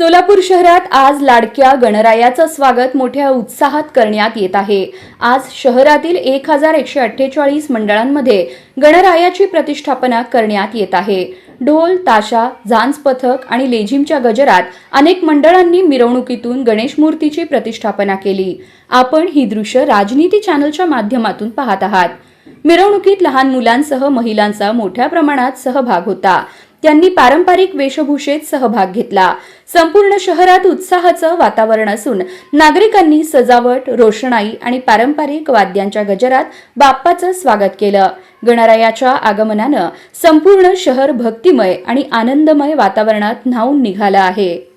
सोलापूर शहरात आज लाडक्या गणरायाचं स्वागत मोठ्या उत्साहात करण्यात येत आहे. आज शहरातील एक हजार एकशे अठ्ठेचाळीस मंडळांमध्ये गणरायाची प्रतिष्ठापना करण्यात येत आहे. ढोल ताशा झांज पथक आणि लेझिमच्या गजरात अनेक मंडळांनी मिरवणुकीतून गणेश मूर्तीची प्रतिष्ठापना केली. आपण ही दृश्य राजनीती चॅनलच्या माध्यमातून पाहत आहात. मिरवणुकीत लहान मुलांसह महिलांचा मोठ्या प्रमाणात सहभाग होता. त्यांनी पारंपरिक वेशभूषेत सहभाग घेतला. संपूर्ण शहरात उत्साहाचं वातावरण असून नागरिकांनी सजावट रोषणाई आणि पारंपरिक वाद्यांच्या गजरात बाप्पाचं स्वागत केलं. गणरायाच्या आगमनानं संपूर्ण शहर भक्तिमय आणि आनंदमय वातावरणात न्हावून निघालं आहे.